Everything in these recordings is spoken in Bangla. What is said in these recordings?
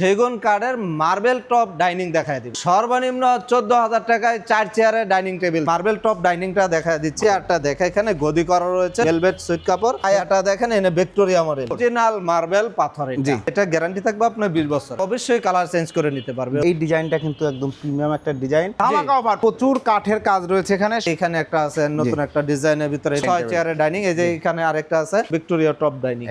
সেগুন কাঠের মার্বেল টপ ডাইনিং দেখায় দিচ্ছি সর্বনিম্ন চোদ্দ হাজার টাকায় চার চেয়ারের ডাইনিং টেবিল। মার্বেল টপ ডাইনিংটা দেখা দিচ্ছি। আরটা দেখা এখানে গদি করা রয়েছে। ভেলভেট সুইট কাপড়। আয়াটা দেখেন এনে ভিক্টোরিয়া মডেল। অরিজিনাল মার্বেল পাথরের জি। এটা। গ্যারান্টি থাকবে আপনার বিশ বছর। অবশ্যই কালার চেঞ্জ করে নিতে পারবে। এই ডিজাইনটা কিন্তু একদম প্রিমিয়াম একটা ডিজাইন। ধামাকা অফার প্রচুর কাঠের কাজ রয়েছে এখানে। এখানে একটা আছে নতুন একটা ডিজাইনের ভিতরে। ছয় চেয়ারের ডাইনিং এই যে এখানে আরেকটা আছে ভিক্টোরিয়া টপ ডাইনিং।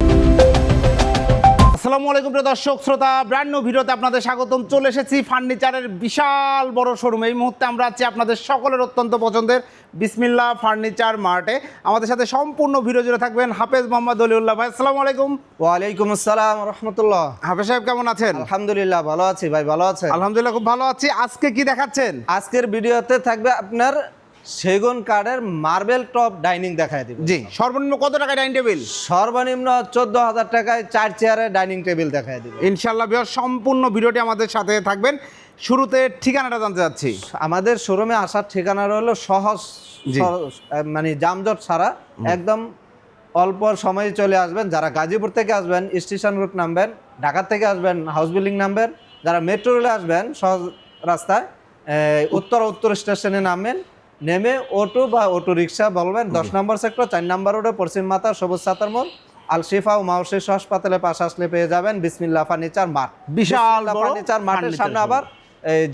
আসসালামু আলাইকুম প্রিয় দর্শক শ্রোতা ব্র্যান্ড নিউ ভিডিওতে আপনাদের স্বাগতম। চলে এসেছি ফার্নিচারের বিশাল বড় শোরুম এই মুহূর্তে আমরা আছি আপনাদের সকলের অত্যন্ত পছন্দের বিসমিল্লা ফার্নিচার মার্টে আমাদের সাথে সম্পূর্ণ ভিডিও জুড়ে থাকবেন হাফেজ মোহাম্মদ অলিউল্লাহ ভাই। আসসালামু আলাইকুম। ওয়ালাইকুম আসসালাম রহমতুল্লাহ। হাফেজ সাহেব কেমন আছেন? আলহামদুলিল্লাহ ভালো আছি ভাই ভালো আছেন? আলহামদুলিল্লাহ খুব ভালো আছি। আজকে কি দেখাচ্ছেন? আজকের ভিডিওতে থাকবে আপনার সেগুন কাঠের মার্বেল টপ ডাইনিং দেখায় দিব। জি সর্বনিম্ন কত টাকা ডাইনিং টেবিল? সর্বনিম্ন চোদ্দ হাজার টাকায় চার চেয়ারের ডাইনিং টেবিল দেখায় দিব। ইনশাল্লাহ বিহার সম্পূর্ণ ভিডিওটি আমাদের সাথে থাকবেন। শুরুতে ঠিকানাটা জানতে চাচ্ছি। আমাদের শোরুমে আসার ঠিকানা হলো সহজ মানে জামজট ছাড়া। একদম অল্প সময়ে চলে আসবেন। যারা গাজীপুর থেকে আসবেন স্টেশন রুট নামবেন ঢাকা থেকে আসবেন হাউস বিল্ডিং নামবেন যারা মেট্রো রেলে আসবেন সহজ রাস্তায় উত্তর উত্তর স্টেশনে নামবেন নেমে অটো বা অটো রিক্সা বলবেন দশ নম্বর সেক্টর চার নম্বর রোডে পশ্চিম মাতা সবুজ সাতার মোড় আল শিফা ও মাউসিস হাসপাতালের পাশে আসলে পেয়ে যাবেন বিসমিল্লা ফার্নিচার মার্ট বিশাল ফার্নিচার furniture সামনে আবার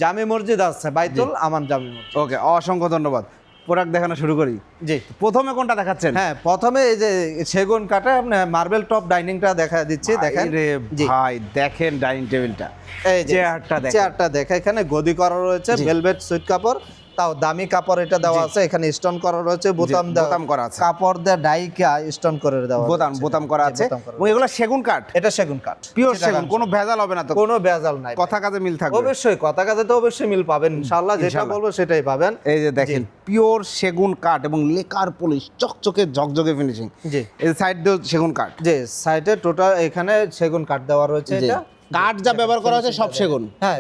জামি মসজিদ আছে বাইতুল আমান জামি মসজিদ। ওকে অসংখ্য ধন্যবাদ। প্রোডাক্ট দেখানো শুরু করি। জি। প্রথমে কোনটা দেখাচ্ছেন? হ্যাঁ প্রথমে এই যে সেগুন কাঠে আপনি মার্বেল টপ ডাইনিংটা দেখা দিচ্ছি দেখেন। রে ভাই দেখেন ডাইনিং টেবিলটা। এই যে চেয়ারটা দেখেন। চেয়ারটা দেখে এখানে গদি করা রয়েছে ভেলভেট সুইট কাপড় তাও দামি কাপড় এটা দেওয়া আছে এখানে স্টোন করা রয়েছে বোতাম বোতাম করা আছে। কাপড় দিয়ে ডাইকা স্টোন করে দেওয়া বোতাম বোতাম করা আছে। এবং এগুলো সেগুন কাঠ? এটা সেগুন কাঠ। পিওর সেগুন কোনো ভেজাল হবে না তো? কোনো ভেজাল নাই। কথা কাজে মিল থাকবে। অবশ্যই কথা কাজে তো অবশ্যই মিল পাবেন। ইনশাআল্লাহ যেটা বলব সেটাই পাবেন। এই যে দেখেন পিওর সেগুন কাঠ এবং লেকার পলিশ চকচকে ঝকঝকে ফিনিশিং জি। এই সাইড দিয়েও সেগুন কাঠ। যে সাইডে টোটাল এখানে সেগুন কাঠ দেওয়া রয়েছে এটা। কাঠ যা ব্যবহার করা হয়েছে সব সেগুন। হ্যাঁ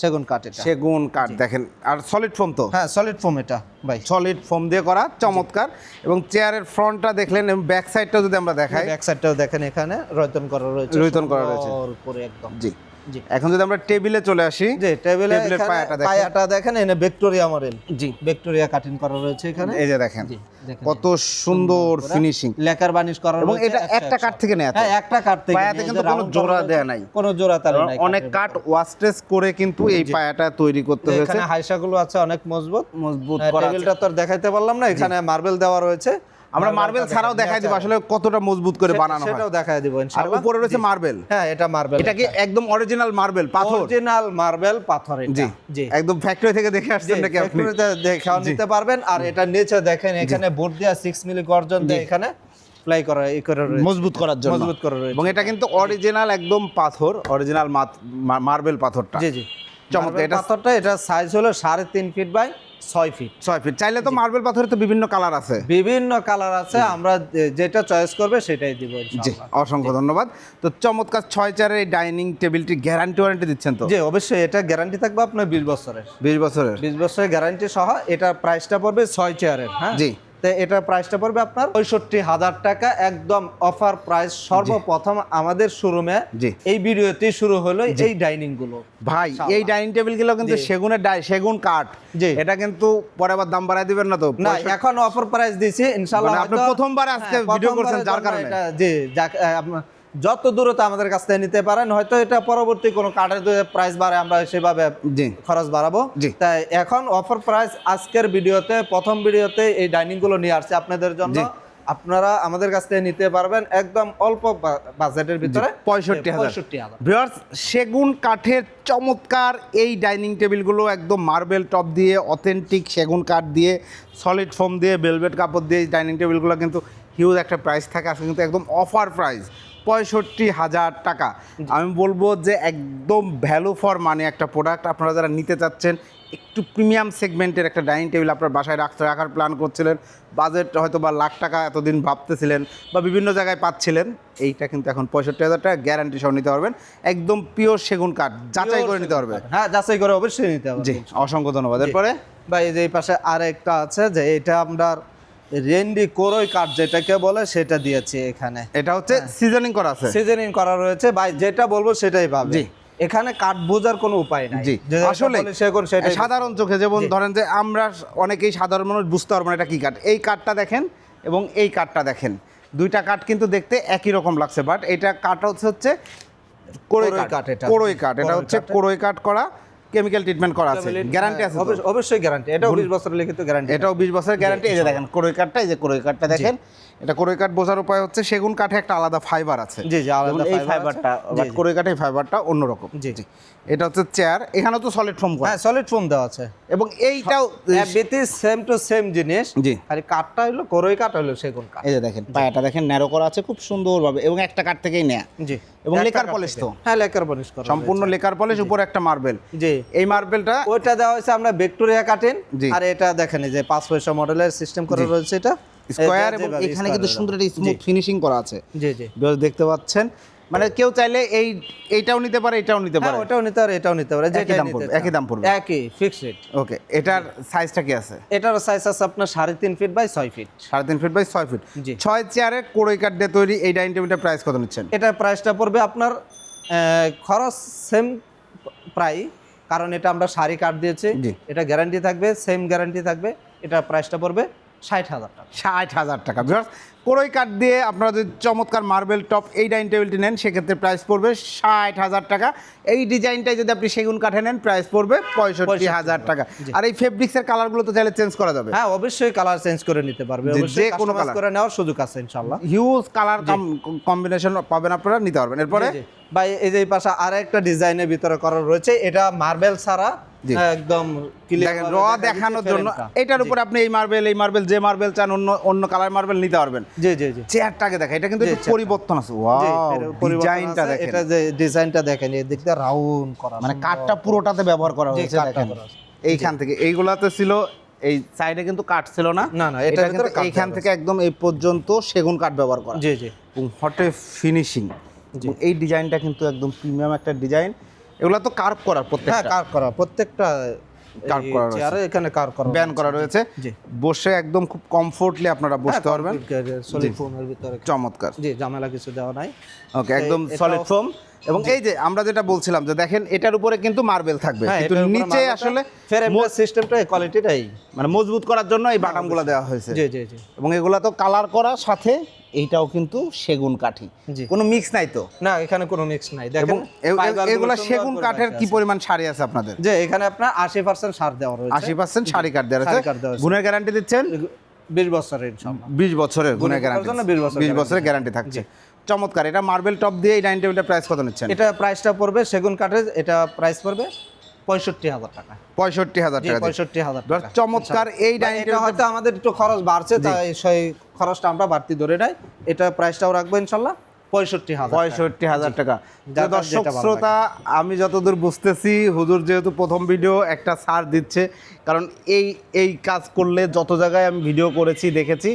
সেগুন কাঠ এটা। সেগুন কাঠ দেখেন আর সলিড ফোম তো? হ্যাঁ সলিড ফোম এটা ভাই। সলিড ফোম দিয়ে করা চমৎকার। এবং চেয়ারের ফ্রন্টটা দেখলেন এবং ব্যাক সাইডটা যদি আমরা দেখাই। ব্যাক সাইডটাও দেখেন এখানে রয়তন করা রয়েছে রয়তন করা রয়েছে। করে একদম। জি। এখন যদি আমরা টেবিলে চলে আসি যে টেবিলে পায়াটা দেখেন। পায়াটা দেখেন এনে ভিক্টোরিয়া মডেল। জি। ভিক্টোরিয়া কাটিং করা রয়েছে এখানে। এই যে দেখেন কত সুন্দর ফিনিশিং লেকার বানিশ করা এবং এটা একটা কাঠ থেকে নেওয়া তো। হ্যাঁ একটা কাঠ থেকে পায়াতে কিন্তু কোনো জোড়া দেয়া নাই। কোনো জোড়া তার নাই অনেক কাঠ ওয়াস্টেজ করে কিন্তু এই পায়াটা তৈরি করতে হয়েছে। এখানে হাইসাগুলো আছে অনেক মজবুত। মজবুত হ্যাঁ, করা টেবিলটা তো আর দেখাইতে পারলাম না এখানে মার্বেল দেওয়া রয়েছে। আমরা মার্বেল ছাড়াও দেখাই দিব আসলে কতটা মজবুত করে বানানো হয়। সেটাও দেখাই দিব আর ইনশাআল্লাহ। উপরে রয়েছে মার্বেল হ্যাঁ এটা মার্বেল এটা কি একদম অরিজিনাল মার্বেল পাথর? অরিজিনাল মার্বেল পাথর এটা। জি। জি। একদম ফ্যাক্টরি থেকে দেখে আসছেন নাকি আপনি? ফ্যাক্টরিতে দেখেও নিতে পারবেন। আর এটা নিচে দেখেন এখানে বোর্ড দিয়া 6 মিলি গর্জন দিয়ে এখানে প্লাই করা এই করে রয়েছে। মজবুত করার জন্য। মজবুত করে রয়েছে। এবং এটা কিন্তু অরিজিনাল একদম পাথর অরিজিনাল মার্বেল পাথরটা। জি জি। চমৎকার, এটা- পাথরটা এটা সাইজ হলো সাড়ে তিন ফিট বাই ছয় ফিট ছয় ফিট চাইলে তো মার্বেল পাথরে তো বিভিন্ন কালার আছে। বিভিন্ন কালার আছে আমরা যেটা চয়েস করবে সেটাই দিব জি অসংখ্য ধন্যবাদ। তো চমৎকার ছয় চারের এই ডাইনিং টেবিলটি গ্যারান্টি ওয়ারেন্টি দিচ্ছেন তো? জি অবশ্যই এটা গ্যারান্টি থাকবে আপনার বিশ বছরের। বিশ বছরের। বিশ বছরের গ্যারান্টি সহ এটা প্রাইসটা পড়বে ছয় চেয়ারের হ্যাঁ? জি। তো এটা প্রাইসটা পড়বে আপনার পঁয়ষট্টি হাজার টাকা। একদম অফার প্রাইস সর্বপ্রথম আমাদের শোরুমে। এই ভিডিওতে শুরু হলো এই ডাইনিংগুলো। ভাই এই ডাইনিং টেবিলগুলো কিন্তু সেগুনের ডাই- সেগুন কাঠ। জি। এটা কিন্তু পরে আবার দাম বাড়ায় দিবেন না তো? না এখন অফার প্রাইস দিছি ইনশাআল্লাহ মানে আপনি প্রথমবার আজকে হ্যাঁ, ভিডিও করছেন যার কারণে। জি যত দূরত্ব আমাদের কাছ থেকে নিতে পারেন হয়তো এটা পরবর্তী কোনো কার্ডের প্রাইস বাড়ে আমরা সেভাবে খরচ বাড়াবো। তাই এখন অফার প্রাইস আজকের ভিডিওতে প্রথম ভিডিওতে এই ডাইনিংগুলো নিয়ে আসছে আপনাদের জন্য। আপনারা আমাদের কাছ থেকে নিতে পারবেন একদম অল্প বাজেটের ভিতরে। পঁয়ষট্টি হাজার। সেগুন কাঠের চমৎকার এই ডাইনিং টেবিলগুলো একদম মার্বেল টপ দিয়ে অথেন্টিক সেগুন কাঠ দিয়ে সলিড ফোম দিয়ে বেলভেট কাপড় দিয়ে এই ডাইনিং টেবিলগুলো কিন্তু হিউজ একটা প্রাইস থাকে। আজকে কিন্তু একদম অফার প্রাইস পঁয়ষট্টি হাজার টাকা। আমি বলব যে একদম ভ্যালু ফর মানে একটা প্রোডাক্ট আপনারা যারা নিতে চাচ্ছেন একটু প্রিমিয়াম সেগমেন্টের একটা ডাইনিং টেবিল আপনার বাসায় রাখতে রাখার প্ল্যান করছিলেন বাজেট হয়তো বা লাখ টাকা এতদিন ভাবতেছিলেন বা বিভিন্ন জায়গায় পাচ্ছিলেন এইটা কিন্তু এখন পঁয়ষট্টি হাজার টাকা গ্যারান্টি সহ নিতে পারবেন। একদম পিওর সেগুন কাঠ যাচাই করে নিতে পারবে। হ্যাঁ যাচাই করে অবশ্যই নিতে হবে। জি অসংখ্য ধন্যবাদ। এরপরে? বা এই যে এই পাশে আরেকটা আছে যে এটা আমরা রেন্ডি কোরই কাঠ যেটাকে বলে সেটা দিয়েছি এখানে। এটা হচ্ছে সিজনিং করা আছে। সিজনিং করা রয়েছে। ভাই যেটা বলব সেটাই পাবে। জি। এখানে কাঠ বোঝার কোনো উপায় নাই। জি। আসলে সাধারণ চোখে যেমন ধরেন যে আমরা অনেকেই সাধারণ মানুষ বুঝতে পারব না এটা কি কাঠ। এই কাঠটা দেখেন এবং এই কাঠটা দেখেন। দুইটা কাঠ কিন্তু দেখতে একই রকম লাগছে বাট এটা কাঠ হচ্ছে হচ্ছে কোরই কাঠ। এটা। কোরই কাঠ। এটা হচ্ছে কোরই কাঠ করা। কেমিক্যাল ট্রিটমেন্ট করা আছে। গ্যারান্টি আছে অবশ্য- অবশ্যই গ্যারান্টি এটাও বিশ বছরের লিখিত গ্যারান্টি এটাও বিশ বছরের গ্যারান্টি এই যে দেখেন কোরই কাঠটা এই যে কোরই কাঠটা দেখেন এটা কোরই কাঠ বোঝার উপায় হচ্ছে সেগুন কাঠে একটা আলাদা ফাইবার আছে। জি, জি, আলাদা এই ফাইবারটা জি। কোরই কাঠের ফাইবারটা অন্যরকম। জি। জি। এটা হচ্ছে চেয়ার এখানেও তো সলিড ফোম করা হ্যাঁ সলিড ফোম দেওয়া আছে। এবং এইটাও বিতি সেম টু সেম জিনিস জি। খালি কাঠটা হলো করই কাঠ হলো সেগুন কাঠ। এই যে দেখেন পায়াটা দেখেন ন্যারো করা আছে খুব সুন্দরভাবে এবং একটা কাঠ থেকেই নেয়া। জি। এবং লেকার কাঠ পলিশ তো। হ্যাঁ লেকার পলিশ করা সম্পূর্ণ লেকার পলিশ উপরে একটা মার্বেল। জি। এই মার্বেলটা ওইটা দেওয়া হয়েছে আমরা ভিক্টোরিয়া কাটেন। আর এটা দেখেন যে পাঁচ পয়সা মডেলের সিস্টেম করা রয়েছে এটা। স্কোয়ার এবং এখানে কিন্তু সুন্দর একটা স্মুথ ফিনিশিং করা আছে। জি জি। দেখতে পাচ্ছেন। মানে কেউ চাইলে এই এইটাও নিতে পারে এটাও নিতে হ্যাঁ পারে। ওটাও নিতে পারে এটাও নিতে পারে যেটাই দাম পড়বে, একই দাম পড়বে। একই ফিক্স রেট ওকে এটার সাইজটা কি আছে? এটার সাইজ আছে আপনার সাড়ে তিন ফিট বাই ছয় ফিট সাড়ে তিন ফিট বাই ছয় ফিট। ছয় চেয়ারে কোড়ই কাঠ দিয়ে তৈরি এই ডাইনিং টেবিলটার প্রাইস কত নিচ্ছেন? এটার প্রাইসটা পড়বে আপনার খরচ সেম প্রায় কারণ এটা আমরা শাড়ি কাট দিয়েছি। এটা গ্যারান্টি থাকবে সেম গ্যারান্টি থাকবে এটা প্রাইসটা পড়বে ষাট হাজার টাকা। ষাট হাজার টাকা। কোড়ই কাঠ দিয়ে আপনারা যদি চমৎকার মার্বেল টপ এই ডাইনিং টেবিলটি নেন সেক্ষেত্রে প্রাইস পড়বে ষাট হাজার টাকা। এই ডিজাইনটাই যদি আপনি সেগুন কাঠে নেন প্রাইস পড়বে পঁয়ষট্টি হাজার টাকা। আর এই ফেব্রিক্সের কালারগুলো তো চাইলে চেঞ্জ করা যাবে। হ্যাঁ অবশ্যই কালার চেঞ্জ করে নিতে পারবে। যে- কোনো colour। করে নেওয়ার সুযোগ আছে ইনশাল্লাহ হিউজ কালার কম্বিনেশন পাবেন আপনারা নিতে পারবেন। এরপরে। ভাই এই যে এই পাশে আর একটা ডিজাইনের ভিতরে করা রয়েছে। এটা মার্বেল ছাড়া। একদম দেখেন র দেখানোর জন্য এটার উপরে আপনি এই মার্বেল এই মার্বেল যে মার্বেল চান অন্য অন্য কালার মার্বেল নিতে পারবেন। জি জি জি। চেয়ারটাকে দেখা এটা কিন্তু। পরিবর্তন আছে। ওয়াও ডিজাইনটা দেখেন। এটা যে ডিজাইনটা দেখেন এই দিকটা রাউন্ড করা মানে। কাঠটা পুরোটাতে ব্যবহার করা হয়েছে দেখেন। এইখান থেকে এইগুলাতে ছিল এই সাইডে কিন্তু কাঠ ছিল না। না, না, এটা কিন্তু এইখান থেকে একদম এই পর্যন্ত সেগুন কাঠ ব্যবহার করা। জি জি। হটে ফিনিশিং এই ডিজাইনটা কিন্তু একদম প্রিমিয়াম একটা ডিজাইন। এগুলো তো কার্ভ করা হ্যাঁ প্রত্যেকটা কার প্রত্যেকটা Carve করা। চেয়ারে এখানে কার করা ব্যান করা রয়েছে। বসে একদম খুব কমফোর্টলি আপনারা বসতে পারবেন। সলিড ফোমের ভিতরে। চমৎকার। জি ঝামেলা কিছু দেওয়া নাই। ওকে একদম সলিড ফোম এবং এই যে আমরা যেটা বলছিলাম যে দেখেন এটার উপরে কিন্তু মার্বেল থাকবে। হ্যাঁ কিন্তু নিচে আসলে ফ্রেমের সিস্টেমটা এই কোয়ালিটিটাই মানে মজবুত করার জন্য এই বাটামগুলো দেওয়া হয়েছে। জি জি জি। এবং এগুলা তো কালার করা সাথে এইটাও কিন্তু সেগুন কাঠি। কোনো মিক্স নাই তো? না এখানে কোনো মিক্স নাই। দেখেন এগুলা সেগুন কাঠের কি পরিমাণ শাড়ি আছে আপনাদের? যে এখানে আপনার আশি পার্সেন্ট সার দেওয়া রয়েছে। আশি পার্সেন্ট শাড়ি কাঠ দেওয়া আছে। গুণের গ্যারান্টি দিচ্ছেন? বিশ বছরের বিশ বছরের গুণের গ্যারান্টি জন্য 20 বছর বিশ বছরের গ্যারান্টি থাকছে। চমৎকার। এটা মার্বেল টপ দিয়ে এই ডাইনিং টেবিলটা প্রাইস কত নিচ্ছেন? এটা প্রাইসটা পড়বে সেগুন কাঠের এটা প্রাইস পড়বে পঁয়ষট্টি হাজার টাকা। পঁয়ষট্টি হাজার টাকা পঁয়ষট্টি হাজার টাকা। চমৎকার এই এটা হয়তো আমাদের একটু খরচ বাড়ছে তাই সেই খরচটা আমরা বাড়তি ধরে নাই। এটা প্রাইসটাও রাখব ইনশাল্লাহ। পঁয়ষট্টি হাজার পঁয়ষট্টি হাজার টাকা। দর্শক শ্রোতা আমি যতদূর বুঝতেছি হুজুর যেহেতু প্রথম ভিডিও একটা ছাড় দিচ্ছে কারণ এই এই কাজ করলে যত জায়গায় আমি ভিডিও করেছি দেখেছি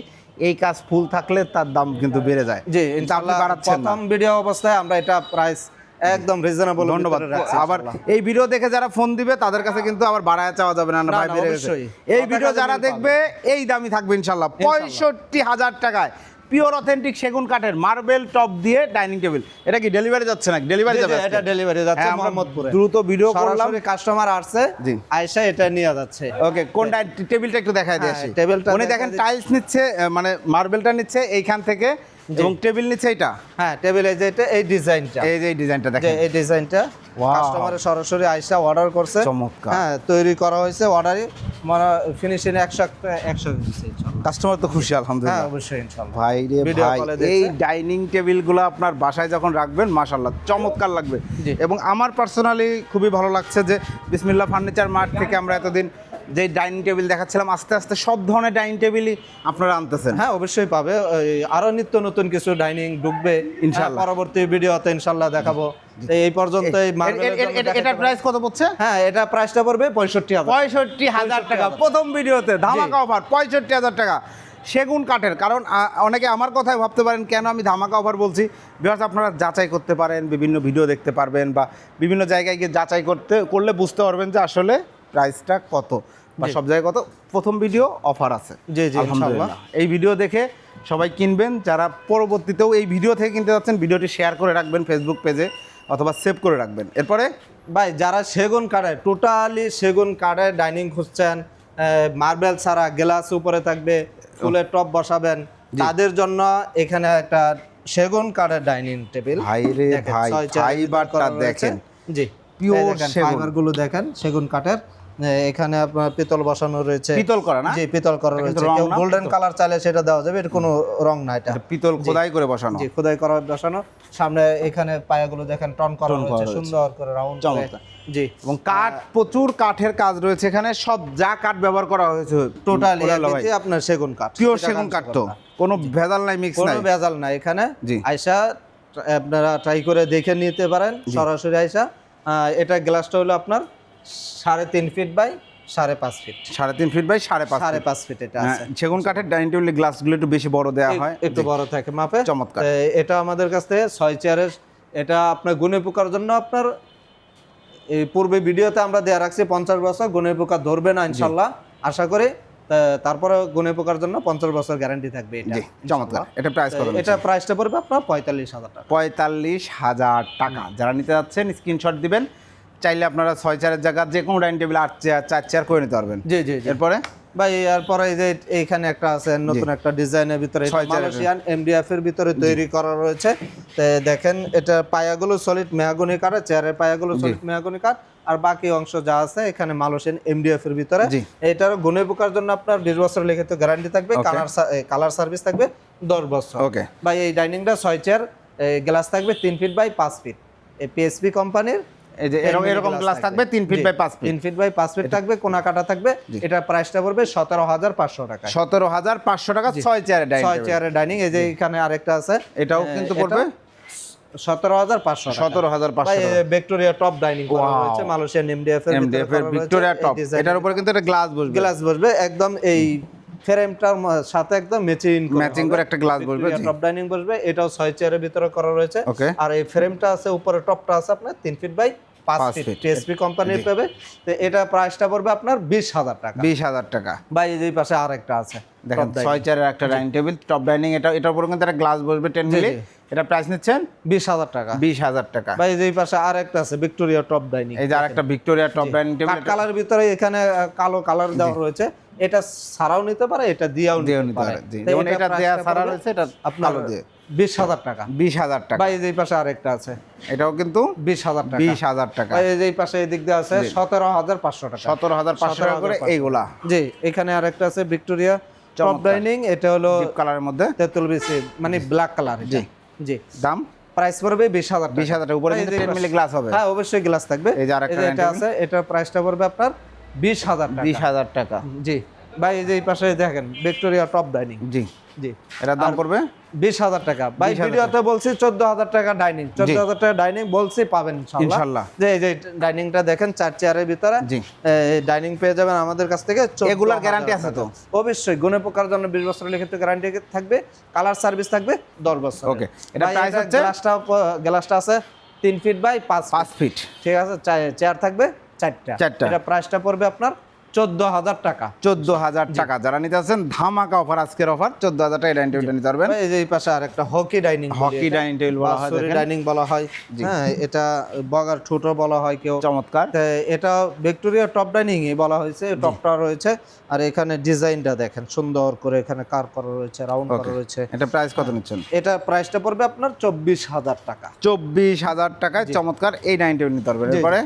এই কাজ ফুল থাকলে তার দাম কিন্তু বেড়ে যায়। জি না। প্রথম ভিডিও অবস্থায় আমরা এটা প্রাইস একদম রিজনেবল ধন্যবাদ। আবার এই ভিডিও দেখে যারা ফোন দিবে তাদের কাছে কিন্তু আবার বাড়ায় চাওয়া যাবে না ভাই বেড়ে গেছে। এই ভিডিও যারা দেখবে এই দামই থাকবে ইনশাল্লাহ। পঁয়ষট্টি হাজার টাকায় পিওর অথেন্টিক সেগুন কাঠের মার্বেল টপ দিয়ে ডাইনিং টেবিল এটা কি ডেলিভারি যাচ্ছে না ডেলিভারি যাবে এটা ডেলিভারি যাচ্ছে হ্যাঁ, মোহাম্মদপুরে। দ্রুত ভিডিও করলাম। সরাসরি কাস্টমার আসছে জি। আয়সা এটা নিয়ে যাচ্ছে। ওকে কোন ডাই- টেবিলটা একটু দেখাই দিয়ে হ্যাঁ, আসি টেবিলটা উনি দেখেন টাইলস নিচ্ছে মানে মার্বেলটা নিচ্ছে এইখান থেকে। এবং টেবিল নিচে এইটা? হ্যাঁ টেবিলে যেটা এই ডিজাইনটা। এই যে এই ডিজাইনটা দেখেন। এই ডিজাইনটা. কাস্টমারের সরাসরি আইসা অর্ডার করছে। চমৎকার। হ্যাঁ তৈরি করা হয়েছে অর্ডারই মানে ফিনিশিং একশো একশো কাস্টমার তো খুশি আলহামদুলিল্লাহ। হ্যাঁ অবশ্যই ইনশাল্লাহ। ভাই রে ভাই। এই ডাইনিং টেবিলগুলো আপনার বাসায় যখন রাখবেন মাশাল্লাহ চমৎকার লাগবে। এবং আমার পার্সোনালি খুবই ভালো লাগছে যে বিসমিল্লা ফার্নিচার মার্ট থেকে আমরা এতদিন যে ডাইনিং টেবিল দেখাচ্ছিলাম আস্তে আস্তে সব ধরনের ডাইনিং টেবিলই আপনারা আনতেছেন। হ্যাঁ অবশ্যই পাবে। ওই আরও নিত্য নতুন কিছু ডাইনিং ঢুকবে। ইনশাল্লাহ। হ্যাঁ, পরবর্তী ভিডিওতে ইনশাল্লাহ দেখাবো। এই পর্যন্ত এটার প্রাইস কত পড়ছে? হ্যাঁ এটা প্রাইসটা পড়বে পঁয়ষট্টি হাজার। পঁয়ষট্টি হাজার টাকা। প্রথম ভিডিওতে ধামাকা অফার পঁয়ষট্টি হাজার টাকা। সেগুন কাঠের কারণ অনেকে আমার কথাই ভাবতে পারেন কেন আমি ধামাকা অফার বলছি? বিকজ আপনারা যাচাই করতে পারেন বিভিন্ন ভিডিও দেখতে পারবেন বা বিভিন্ন জায়গায় গিয়ে যাচাই করতে করলে বুঝতে পারবেন যে আসলে প্রাইসটা কত। বা সব জায়গায় কত? প্রথম ভিডিও অফার আছে। জি, জি, আলহামদুলিল্লাহ। এই ভিডিও দেখে সবাই কিনবেন। যারা পরবর্তীতেও এই ভিডিও থেকে কিনতে যাচ্ছেন ভিডিওটি শেয়ার করে রাখবেন ফেসবুক পেজে অথবা সেভ করে রাখবেন। এরপরে? ভাই যারা সেগুন কাঠে টোটালি সেগুন কাঠের ডাইনিং খুঁজছেন মার্বেল ছাড়া গ্লাস উপরে থাকবে ফুলের টপ বসাবেন তাদের জন্য এখানে একটা সেগুন কাঠের ডাইনিং টেবিল ভাই রে ভাই, ফাইবারটা দেখেন। জি Pure সেগুন। গুলো দেখেন সেগুন কাঠের। এখানে আপনার পিতল বসানো রয়েছে। পিতল করা না? জি পিতল করা রয়েছে। কেউ গোল্ডেন কালার চাইলে সেটা দেওয়া যাবে এটা কোনো রং না এটা। পিতল খোদাই করে বসানো। জি খোদাই করা বসানো। সামনে এখানে পায়াগুলো দেখেন টন করা রয়েছে। সুন্দর করে রাউন্ড করে। জি। এবং কাঠ প্রচুর কাঠের কাজ রয়েছে এখানে। সব যা কাঠ ব্যবহার করা হয়েছে টোটালি আপনার সেগুন কাঠ পিওর সেগুন কাঠ তো। কোনো ভেজাল নাই মিক্স নাই কোনো নাই। ভেজাল না এখানে। জি। আইসা আপনারা ট্রাই করে দেখে নিতে পারেন সরাসরি আহ, এটা গ্লাসটা হলো আপনার সাড়ে তিন ফিট বাই সাড়ে পাঁচ ফিট সাড়ে তিন ফিট বাই সাড়ে পাঁচ সাড়ে পাঁচ ফিট এটা হ্যাঁ, আছে। সেগুন কাঠের ডাইনিং টেবিলের গ্লাসগুলো একটু বেশি বড় দেওয়া হয়। একটু বড় থাকে মাপে। চমৎকার। এটা আমাদের কাছ থেকে ছয় চেয়ারের এটা আপনার গুনে পোকার জন্য আপনার এই পূর্বে ভিডিওতে আমরা দেয়া রাখছি পঞ্চাশ বছর গুনে পোকা ধরবে না ইনশাল্লাহ। আশা করি তারপরে গুনে পোকার জন্য পঞ্চাশ বছর গ্যারান্টি থাকবে এটা চমৎকার। এটা প্রাইস কত এটা প্রাইসটা পড়বে আপনার পঁয়তাল্লিশ হাজার টাকা। পঁয়তাল্লিশ হাজার টাকা। যারা নিতে যাচ্ছেন স্ক্রিনশট দিবেন। চাইলে আপনারা ছয় চারের জায়গা যে কোনো ডাইনিং টেবিল আট চেয়ার চার চেয়ার করে নিতে পারবেন। জি জি এরপরে? ভাই এরপরে এই যে এইখানে একটা আছে নতুন একটা ডিজাইনের ভিতরে। মালয়েশিয়ান এমডিএফ এর ভিতরে তৈরি করা রয়েছে। দেখেন এটা পায়াগুলো সলিড মেহাগুনি কাঠ চেয়ারের পায়াগুলো সলিড মেহাগুনি কাঠ। আর বাকি অংশ যা আছে এখানে মালয়েশিয়ান এমডিএফ এর ভিতরে। এটার গুণে পোকার জন্য আপনার বিশ বছর লিখিত গ্যারান্টি থাকবে কালার কালার সার্ভিস থাকবে দশ বছর। ওকে। ভাই এই ডাইনিংটা ছয় চেয়ার গ্লাস থাকবে তিন ফিট বাই পাঁচ ফিট এই পিএসপি কোম্পানির এই যে এরকম এরকম গ্লাস থাকবে তিন ফিট বাই পাঁচ ফিট তিন ফিট বাই পাঁচ ফিট থাকবে কোনা কাটা থাকবে এটা প্রাইসটা পড়বে সতেরো হাজার পাঁচশো টাকা সতেরো হাজার পাঁচশো টাকা ছয় চেয়ারের ডাইনিং ছয় চেয়ারের ডাইনিং এই যে এখানে আরেকটা আছে। এটাও কিন্তু পড়বে? সতেরো হাজার পাঁচশো সতেরো হাজার পাঁচশো ভিক্টোরিয়া টপ ডাইনিং করা. রয়েছে মালয়েশিয়ান এমডিএফ এমডিএফ এর ভিক্টোরিয়া টপ এটার উপরে কিন্তু একটা গ্লাস বসবে। গ্লাস বসবে একদম এই ফ্রেমটার সাথে একদম ম্যাচিং ম্যাচিং করে একটা গ্লাস বসবে টপ ডাইনিং বসবে এটাও ছয় চেয়ারের ভিতরে করা রয়েছে। আর এই ফ্রেমটা আছে উপরে টপটা আছে আপনার তিন ফিট বাই পাঁচ ফিট। টিএসপি কোম্পানির পাবে। তো এটা প্রাইসটা পড়বে আপনার বিশ হাজার টাকা। বিশ হাজার টাকা। বা এই যে পাশে আরেকটা আছে দেখেন ছয় চেয়ারের একটা ডাইনিং টেবিল টপ ডাইনিং এটা এটার উপরে কিন্তু একটা গ্লাস বসবে টেন মিলি। এটা প্রাইস নিচ্ছেন? বিশ হাজার টাকা। বিশ হাজার টাকা। বা এই পাশে আরেকটা আছে ভিক্টোরিয়া টপ ডাইনিং এই যে আরেকটা Victoria top dining table colour ভিতরে এখানে কালো কালার দেওয়া রয়েছে এটা ছাড়াও নিতে পারে এটা দিয়েও দিয়েও নিতে পারে। যেমন এটা দেয়া ছাড়া রয়েছে, এটা আপনার দিয়ে। বিশ হাজার টাকা। বিশ হাজার টাকা। বা এই পাশে আরেকটা আছে। এটাও কিন্তু বিশ হাজার টাকা। বিশ হাজার টাকা। এই যে পাশে এদিক দিয়ে আছে সতেরো হাজার পাঁচশো টাকা। সতেরো হাজার পাঁচশো টাকা করে এইগুলা। জি এখানে আরেকটা আছে ভিক্টোরিয়া টপ ডাইনিং এটা হলো কালারের মধ্যে। তেঁতুল বিসি মানে ব্ল্যাক কালার জি। জি। দাম? প্রাইস পড়বে বিশ হাজার বিশ হাজার উপরে মিলি গ্লাস হবে। হ্যাঁ অবশ্যই গ্লাস থাকবে। এই যে আরেকটা আছে এটা dining আছে এটার প্রাইসটা পড়বে আপনার বিশ হাজার বিশ হাজার টাকা। জি। ভাই এই যে এই পাশে দেখেন ভিক্টোরিয়া টপ ডাইনিং জি। জি। দাম পড়বে? বিশ হাজার টাকা। ভাই ভিডিওতে বলছি চোদ্দ হাজার টাকা ডাইনিং চোদ্দ হাজার টাকা ডাইনিং বলছি পাবেন ইনশাল্লাহ। যে এই যে ডাইনিংটা দেখেন চার চেয়ারের ভিতরে। ডাইনিং পেয়ে যাবেন আমাদের কাছ থেকে 14,000 এগুলার guarantee আছে তো? অবশ্যই গুণে পোকার জন্য বিশ বছর লিখিত গ্যারান্টি থাকবে কালার সার্ভিস থাকবে দশ বছর Okay, এটা price হচ্ছে? গ্লাসটা গ্লাসটা আছে তিন ফিট বাই পাঁচ পাঁচ ফিট ঠিক আছে চেয়ার থাকবে চারটা। চারটা। এটা প্রাইসটা পড়বে আপনার চোদ্দ হাজার টাকা। চোদ্দ হাজার টাকা। যারা নিতে আছেন ধামাকা অফার আজকের অফার চোদ্দ হাজার টাকা ডাইনিং টেবিলটা নিতে পারবেন। এই যে এই পাশে আরেকটা hockey dining hockey dining table বলা হয় ডাইনিং বলা হয়। হ্যাঁ এটা বগার ঠুটো বলা হয় কেউ। চমৎকার। এটা ভিক্টোরিয়া টপ ডাইনিং এ বলা হয়েছে টপটা রয়েছে। আর এখানে ডিজাইনটা দেখেন সুন্দর করে এখানে কার করা রয়েছে রাউন্ড করা রয়েছে। এটা প্রাইস কত নিচ্ছেন? এটা প্রাইসটা পড়বে আপনার চব্বিশ হাজার টাকা। চব্বিশ হাজার টাকায় চমৎকার এই ডাইনিং টেবিল নিতে পারবেন। এরপরে?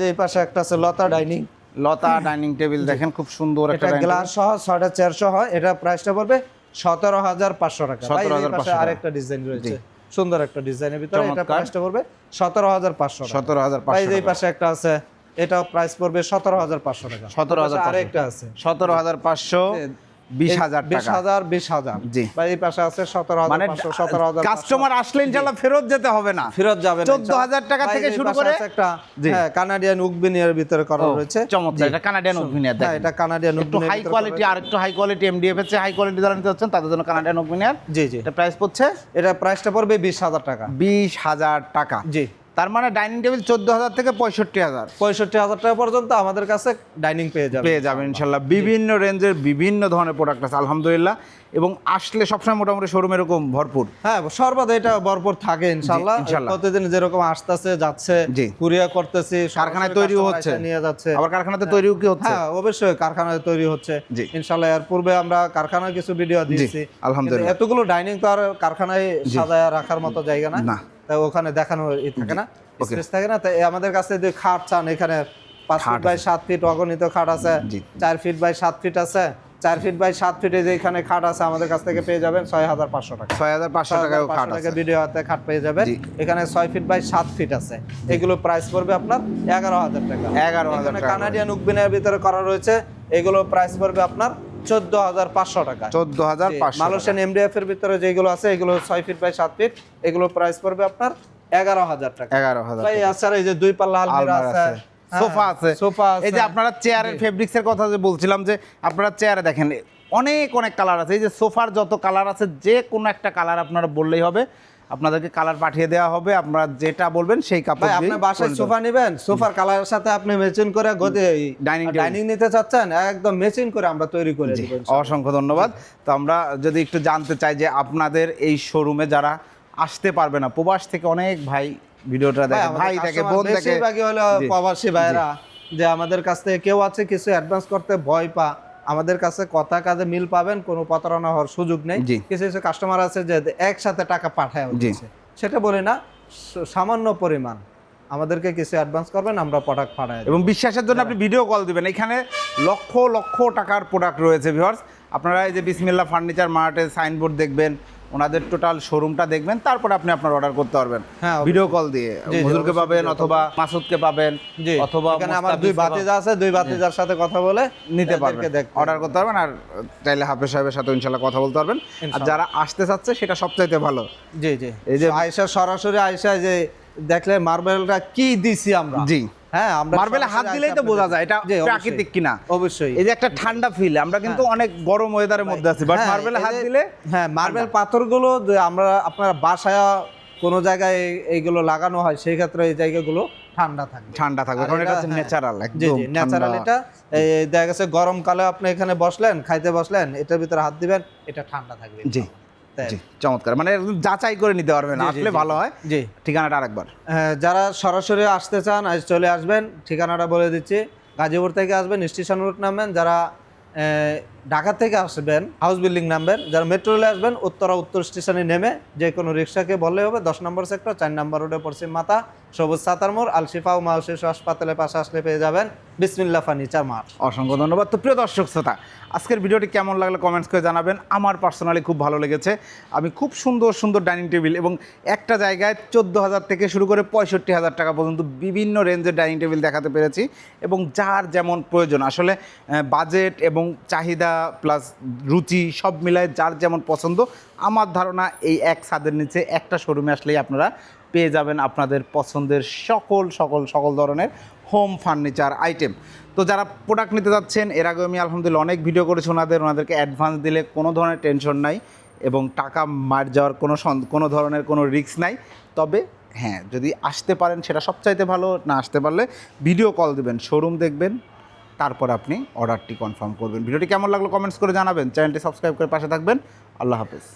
যে এই পাশে একটা আছে Lata dining Lata dining table দেখেন খুব সুন্দর একটা গ্লাস সহ ছয়টা চেয়ার সহ এটা প্রাইসটা পড়বে সতেরো হাজার পাঁচশো টাকা। সতেরো হাজার 17,500 পাশে টাকা। আরেকটা ডিজাইন রয়েছে। সুন্দর একটা ডিজাইনের ভিতরে এটা। প্রাইসটা পড়বে সতেরো হাজার পাঁচশো সতেরো হাজার পাঁচশো এই পাশে একটা আছে এটাও প্রাইস পড়বে সতেরো হাজার পাঁচশো টাকা। সতেরো 17,500 আরেকটা আছে। সতেরো হাজার পাঁচশো। বিশ হাজার বিশ টাকা। হাজার বিশ হাজার। জি। বা এই পাশে আছে সতেরো মানে সতেরো হাজার কাস্টমার আসলে ইনশাল্লাহ ফেরত যেতে হবে না। ফেরত যাবে না, 14,000 টাকা থেকে শুরু করে- একটা হ্যাঁ কানাডিয়ান উকবিনিয়ার ভিতরে করা রয়েছে। চমৎকার এটা কানাডিয়ান ওভিনিয়ার হ্যাঁ এটা কানাডিয়ান একটু হাই কোয়ালিটি আর একটু হাই কোয়ালিটি এমডিএফ এর হাই কোয়ালিটি যারা নিতে তাদের জন্য কানাডিয়ান ওভিনিয়ার জি জি। এটা প্রাইস পড়ছে? এটা প্রাইসটা পড়বে বিশ হাজার টাকা। বিশ হাজার টাকা। জি। তার মানে ডাইনিং টেবিল চোদ্দ হাজার থেকে পঁয়ষট্টি হাজার পঁয়ষট্টি হাজার টাকা পর্যন্ত আমাদের কাছে ডাইনিং পেয়ে যাবে পেয়ে যাবেন ইনশাল্লাহ। বিভিন্ন রেঞ্জের বিভিন্ন ধরনের প্রোডাক্ট আছে আলহামদুলিল্লাহ। এবং আসলে সবসময় মোটামুটি শোরুম এরকম ভরপুর। হ্যাঁ সর্বদা এটা ভরপুর থাকে ইনশাল্লাহ। প্রতিদিন যেরকম আসতেছে যাচ্ছে জি। কুরিয়া করতেছি কারখানায় তৈরিও হচ্ছে। নিয়ে যাচ্ছে। আবার কারখানাতে তৈরিও কি হচ্ছে? হ্যাঁ অবশ্যই কারখানায় তৈরি হচ্ছে। ইনশাল্লাহ এর পূর্বে আমরা কারখানায় কিছু ভিডিও দিয়েছি। আলহামদুলিল্লাহ। এতগুলো ডাইনিং তো আর কারখানায় সাজায় রাখার মতো জায়গা না। তাই ওখানে দেখানো ই থাকে না? স্পেস থাকে না? তাই আমাদের কাছে যে খাট চান এখানে পাঁচ ফিট বাই সাত ফিট অগণিত খাট আছে চার ফিট বাই সাত ফিট আছে চার ফিট বাই সাত ফিটে যে এখানে খাট আছে আমাদের কাছ থেকে পেয়ে যাবেন ছয় হাজার পাঁচশো টাকা। ছয় হাজার পাঁচশো টাকা খাট আছে। ভিডিও হাতে খাট পেয়ে যাবেন। এখানে ছয় ফিট বাই সাত ফিট আছে। এগুলো প্রাইস পড়বে আপনার এগারো হাজার টাকা। এগারো হাজার টাকা। কানাডিয়ান উকবিনের ভিতরে করা রয়েছে। এগুলো প্রাইস পড়বে আপনার চোদ্দ হাজার পাঁচশো টাকা। চোদ্দ হাজার মালয়েশিয়ান এমডিএফ এর ভিতরে যেগুলো আছে এগুলো ছয় ফিট বাই সাত ফিট এগুলো প্রাইস পড়বে আপনার এগারো হাজার টাকা। এগারো হাজার ভাই এই যে দুই পাল্লা আলমিরা আছে। আছে। সোফা আছে। সোফা এই যে আপনারা চেয়ারের ফেব্রিক্স এর কথা যে বলছিলাম যে আপনারা চেয়ারে দেখেন অনেক অনেক কালার আছে। এই যে সোফার যত কালার আছে যে কোনো একটা কালার আপনারা বললেই হবে। আপনাদেরকে কালার পাঠিয়ে দেওয়া হবে আপনারা যেটা বলবেন সেই কাপড় ভাই দিয়ে আপনি বাসায় সোফা নেবেন সোফার কালারের সাথে আপনি ম্যাচিং করে Dining ডাইনিং নিতে চাচ্ছেন একদম ম্যাচিং করে আমরা তৈরি করে অসংখ্য ধন্যবাদ। তো আমরা যদি একটু জানতে চাই যে আপনাদের এই শোরুমে যারা আসতে পারবে না প্রবাস থেকে অনেক ভাই ভিডিওটা দেখে ভাই দেখে বোন দেখে। বেশিরভাগই হলো। প্রবাসী ভাইরা যে আমাদের কাছ থেকে কেউ আছে কিছু অ্যাডভান্স করতে ভয় পা আমাদের কাছে কথা কাজে মিল পাবেন কোনো প্রতারণা হওয়ার সুযোগ নেই। কিছু কিছু কাস্টমার আছে যে একসাথে টাকা পাঠায় সেটা বলি না সামান্য পরিমাণ। আমাদেরকে কিছু অ্যাডভান্স করবেন আমরা প্রোডাক্ট পাঠাই এবং বিশ্বাসের জন্য আপনি ভিডিও কল দিবেন। এখানে লক্ষ লক্ষ টাকার প্রোডাক্ট রয়েছে ভিউয়ার্স আপনারা এই যে বিসমিল্লা ফার্নিচার মার্টের সাইনবোর্ড দেখবেন ওনাদের টোটাল শোরুমটা দেখবেন তারপরে আপনি আপনার অর্ডার করতে পারবেন। হ্যাঁ, ভিডিও কল দিয়ে। অবশ্যই। পাবেন। অথবা মাসুদকে পাবেন অথবা আমার দুই। ভাতিজা আছে দুই ভাতিজার সাথে কথা বলে নিতে পারবেন। অর্ডার করতে পারবেন আর চাইলে হাফেজ সাহেবের সাথে ইনশাল্লাহ কথা বলতে পারবেন। আর যারা আসতে চাচ্ছে সেটা সবচাইতে ভালো। জি জি। এই যে- যে আয়সা সরাসরি আয়সা যে দেখলে মার্বেলটা কি দিছি আমরা? জি। হ্যাঁ আমরা মার্বেলে হাত দিলেই তো বোঝা যায় এটা প্রাকৃতিক কিনা। অবশ্যই। এই যে একটা ঠান্ডা ফিল আমরা কিন্তু অনেক গরম ওয়েদারের মধ্যে আছি বাট হ্যাঁ, মার্বেলে হাত দিলে হ্যাঁ মার্বেল পাথরগুলো যে আমরা আপনার বাসায় কোনো জায়গায় এইগুলো লাগানো হয় সেই ক্ষেত্রে এই জায়গাগুলো ঠান্ডা থাকবে। ঠান্ডা থাকবে কারণ এটা হচ্ছে হ্যাঁ। ন্যাচারাল একদম ন্যাচারাল এটা। এই দেখা গেছে গরমকালে আপনি এখানে বসলেন খাইতে বসলেন এটার ভিতরে হাত দিবেন এটা ঠান্ডা থাকবে। জি। চমৎকার। মানে যাচাই করে নিতে পারবেন আসলে ভালো হয়। জি। ঠিকানাটা আরেকবার। হ্যাঁ, যারা সরাসরি আসতে চান চলে আসবেন। ঠিকানাটা বলে দিচ্ছি। গাজীপুর থেকে আসবেন স্টেশন রোড নামবেন। যারা ঢাকা থেকে আসবেন হাউস বিল্ডিং নামবেন। যারা মেট্রো রেলে আসবেন উত্তরা উত্তর স্টেশনে নেমে যে কোনো রিক্সাকে বললে হবে দশ নম্বর সেক্টর চার নম্বর রোডে পশ্চিম মাথা। সবুজ সাতার মোড়, আলশিফা ও শিশু হাসপাতালের পাশে আসলে পেয়ে যাবেন বিসমিল্লা ফার্নিচার মার্ট অসংখ্য ধন্যবাদ। তো প্রিয় দর্শক শ্রোতা, আজকের ভিডিওটি কেমন লাগল কমেন্টস করে জানাবেন। আমার পার্সোনালি খুব ভালো লেগেছে। আমি খুব সুন্দর সুন্দর ডাইনিং টেবিল এবং একটা জায়গায় চোদ্দ হাজার থেকে শুরু করে পঁয়ষট্টি হাজার টাকা পর্যন্ত বিভিন্ন রেঞ্জের ডাইনিং টেবিল দেখাতে পেরেছি এবং যার যেমন প্রয়োজন। আসলে বাজেট এবং চাহিদা প্লাস রুচি সব মিলায় যার যেমন পছন্দ, আমার ধারণা এই এক ছাদের নিচে একটা শোরুমে আসলেই আপনারা পেয়ে যাবেন আপনাদের পছন্দের সকল সকল সকল ধরনের হোম ফার্নিচার আইটেম তো যারা প্রোডাক্ট নিতে যাচ্ছেন, এর আগে আমি আলহামদুলিল্লাহ অনেক ভিডিও করেছি ওনাদের। ওনাদেরকে অ্যাডভান্স দিলে কোনো ধরনের টেনশন নাই এবং টাকা মার যাওয়ার কোনো কোনো ধরনের কোনো রিস্ক নাই। তবে হ্যাঁ যদি আসতে পারেন, সেটা সবচাইতে ভালো, না আসতে পারলে ভিডিও কল দিবেন শোরুম দেখবেন, তারপর আপনি অর্ডারটি কনফার্ম করবেন। ভিডিওটি কেমন লাগল কমেন্টস করে জানাবেন। চ্যানেলটি সাবস্ক্রাইব করে পাশে থাকবেন। আল্লাহ হাফেজ।